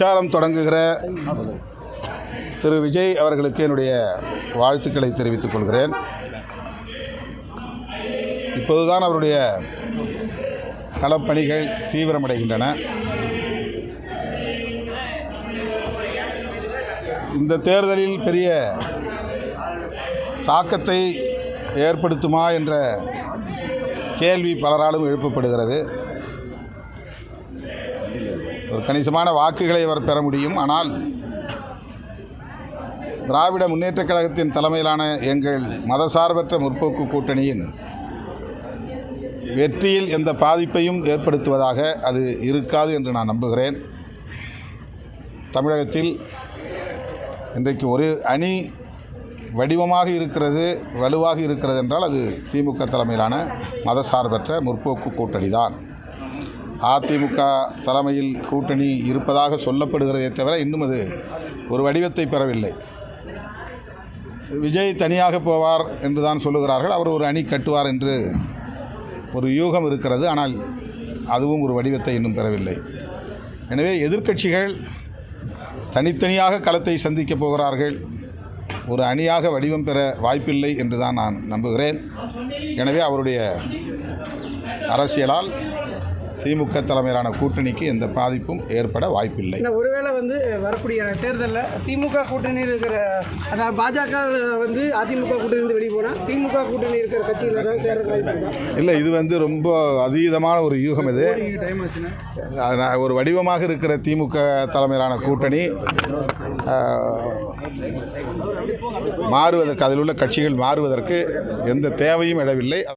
பிரச்சாரம் தொடங்குகிற திரு விஜய் அவர்களுக்கு என்னுடைய வாழ்த்துக்களை தெரிவித்துக் கொள்கிறேன். இப்போதுதான் அவருடைய களப்பணிகள் தீவிரமடைகின்றன. இந்த தேர்தலில் பெரிய தாக்கத்தை ஏற்படுத்துமா என்ற கேள்வி பலராலும் எழுப்பப்படுகிறது. ஒரு கணிசமான வாக்குகளை அவர் பெற முடியும். ஆனால் திராவிட முன்னேற்றக் கழகத்தின் தலைமையிலான எங்கள் மதசார்பற்ற முற்போக்கு கூட்டணியின் வெற்றியில் எந்த பாதிப்பையும் ஏற்படுத்துவதாக அது இருக்காது என்று நான் நம்புகிறேன். தமிழகத்தில் இன்றைக்கு ஒரு அணி வடிவமாக இருக்கிறது வலுவாக இருக்கிறது என்றால் அது திமுக தலைமையிலான மதசார்பற்ற முற்போக்கு கூட்டணி தான் அதிமுக தலைமையில் கூட்டணி இருப்பதாக சொல்லப்படுகிறதே தவிர இன்னும் அது ஒரு வடிவத்தை பெறவில்லை. விஜய் தனியாக போவார் என்று தான் சொல்லுகிறார்கள். அவர் ஒரு அணி கட்டுவார் என்று ஒரு யூகம் இருக்கிறது. ஆனால் அதுவும் ஒரு வடிவத்தை இன்னும் பெறவில்லை. எனவே எதிர்க்கட்சிகள் தனித்தனியாக களத்தை சந்திக்கப் போகிறார்கள். ஒரு அணியாக வடிவம் பெற வாய்ப்பில்லை என்று தான் நான் நம்புகிறேன். எனவே அவருடைய அரசியலால் திமுக தலைமையிலான கூட்டணிக்கு எந்த பாதிப்பும் ஏற்பட வாய்ப்பில்லை. ஒருவேளை வந்து வரக்கூடிய தேர்தலில் திமுக கூட்டணியில் இருக்கிற அதாவது பாஜக வந்து அதிமுக கூட்டணியிலிருந்து வெளியே போனால் திமுக கூட்டணி இருக்கிற கட்சியில்? இல்லை இது வந்து ரொம்ப அதீதமான ஒரு யூகம் இது. ஒரு வடிவமாக இருக்கிற திமுக தலைமையிலான கூட்டணி மாறுவதற்கு அதில் உள்ள கட்சிகள் மாறுவதற்கு எந்த தேவையும் இடவில்லை